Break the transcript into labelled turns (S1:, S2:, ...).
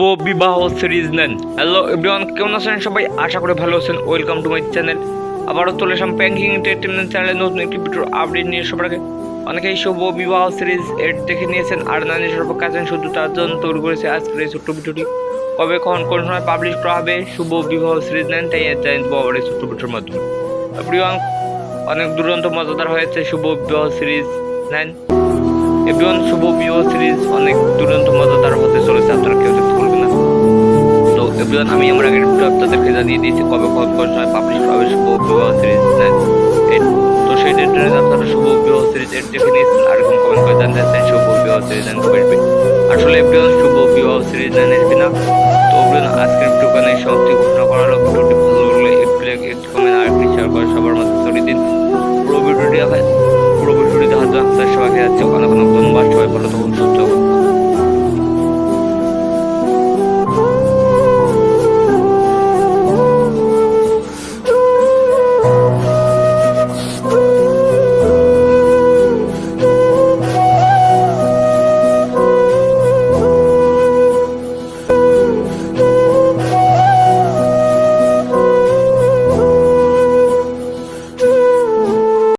S1: বিবাহ সিরিজ নেন। Hello everyone কেমন আছেন সবাই? আশা করি ভালো আছেন। ওয়েলকাম টু মাই চ্যানেল আবারও চলে এসলাম ব্যাঙ্কিং এন্টারটেনমেন্ট চ্যানেলে নতুন একটি ভিডিওর আপডেট নিয়ে সবার আগে অনেকেই শুভ বিবাহ সিরিজ এর দেখে নিয়েছেন। আর নানি সর্ব কাছেন শুধু তার জন্য তৈরি করেছে আজকের এই ছোট্ট ভিডিওটি কবে, কখন, কোন সময় পাবলিশ করা হবে? শুভ বিবাহ সিরিজ নেন, তাই জানিয়ে দেবো আবার এই ছোট্ট ভিডিওর মাধ্যমে। এভরিওয়ান অনেক দুরন্ত মজাদার হয়েছে শুভ বিবাহ সিরিজ নেন। এভরিওয়ান শুভ বিবাহ সিরিজ অনেক দুরন্ত মজাদার এভরিওয়ান আমি আমার আগের আপনাদেরকে জানিয়ে দিয়েছি, কবে কবে কোন সময় পাবলিশ হবে শুভ বিবাহ সিরিজ তো সেই ডেটের আপনারা শুভ বিবাহ সিরিজ দেখে নিয়েছেন আর এখন কমেন্ট করে জানতে চাচ্ছেন শুভ বিবাহ সিরিজ কবে আসবে আসলে এভরিওয়ান শুভ বিবাহ সিরিজ নেন আসবে না তো এভরিওয়ান আজকের ভিডিও কানে সমাপ্তি ঘোষণা করা হলো ভিডিওটি ভালো লাগলে একটু একটু কমেন্ট আর একটি শেয়ার করে সবার মধ্যে ছড়িয়ে দিন। পুরো ভিডিওটি পুরো ভিডিওটি দেখার জন্য আপনাদের সবাইকে যাচ্ছে অনেক অনেক